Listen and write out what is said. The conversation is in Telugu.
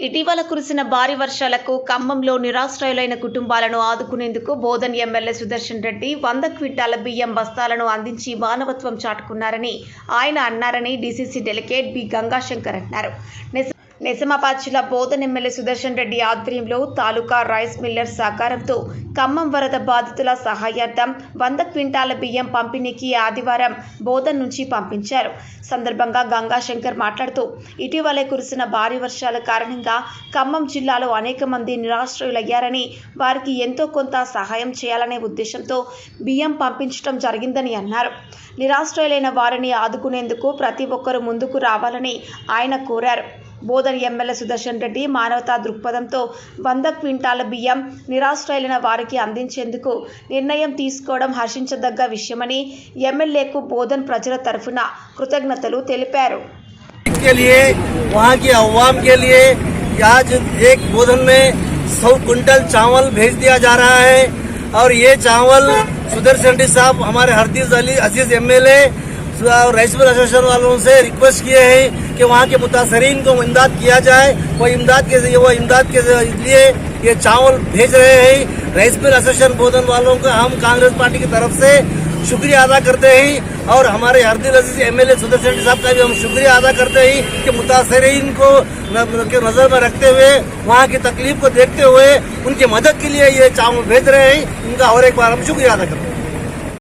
ఇటీవల కురిసిన భారీ వర్షాలకు ఖమ్మంలో నిరాశ్రయులైన కుటుంబాలను ఆదుకునేందుకు బోధన్ ఎమ్మెల్యే సుదర్శన్ రెడ్డి వంద క్వింటాల బియ్యం బస్తాలను అందించి మానవత్వం చాటుకున్నారని ఆయన అన్నారని డీసీసీ డెలిగేట్ బి గంగాశంకర్ అన్నారు. నిజామాబాద్ జిల్లా బోధన్ ఎమ్మెల్యే సుదర్శన్ రెడ్డి ఆధ్వర్యంలో తాలూకా రైస్ మిల్లర్ సహకారంతో ఖమ్మం వరద బాధితుల సహాయార్థం వంద క్వింటాల బియ్యం పంపిణీకి ఆదివారం బోధన్ నుంచి పంపించారు. సందర్భంగా గంగాశంకర్ మాట్లాడుతూ ఇటీవలే కురిసిన భారీ వర్షాల కారణంగా ఖమ్మం జిల్లాలో అనేక మంది నిరాశ్రయులయ్యారని వారికి ఎంతో కొంత సహాయం చేయాలనే ఉద్దేశంతో బియ్యం పంపించడం జరిగిందని అన్నారు. నిరాశ్రయులైన వారిని ఆదుకునేందుకు ప్రతి ఒక్కరూ ముందుకు రావాలని ఆయన కోరారు. బోధన్ ఎమ్మెల్యే సుదర్శన్ రెడ్డి మానవతా దృక్పథంతో వంద క్వింటాల బియ్యం నిరాశ్రయులైన వారికి అందించేందుకు నిర్ణయం తీసుకోవడం హర్షించదగ్గ విషయమని ఎమ్మెల్యేకు బోధన్ ప్రజల తరఫున కృతజ్ఞతలు తెలిపారు के लिए वहाँ की अवाम के लिए कि आज एक बोधन में सौ कुंटल चावल भेज दिया जा रहा है और ये चावल सुदर्शन रेड्डी साहब हमारे हरदीज अली अजीज एमएलए और राइस मिल एसोसिएशन वालों से रिक्वेस्ट किए हैं कि वहाँ के मुतासरीन को इमदाद किया जाए। वो इमदाद के वो इमदाद के लिए ये चावल भेज रहे हैं। मिल एसोसिएशन बोधन वालों का हम कांग्रेस पार्टी की तरफ़ से शुक्रिया अदा करते हैं और हमारे हरदिल अज़ीज़ एम एल ए रेड्डी साहब का भी हम शुक्रिया अदा करते हैं कि मुतासरीन को के नज़र में रखते हुए, वहाँ की तकलीफ़ को देखते हुए उनकी मदद के लिए ये चावल भेज रहे हैं। उनका और एक बार हम शुक्रिया अदा करते हैं।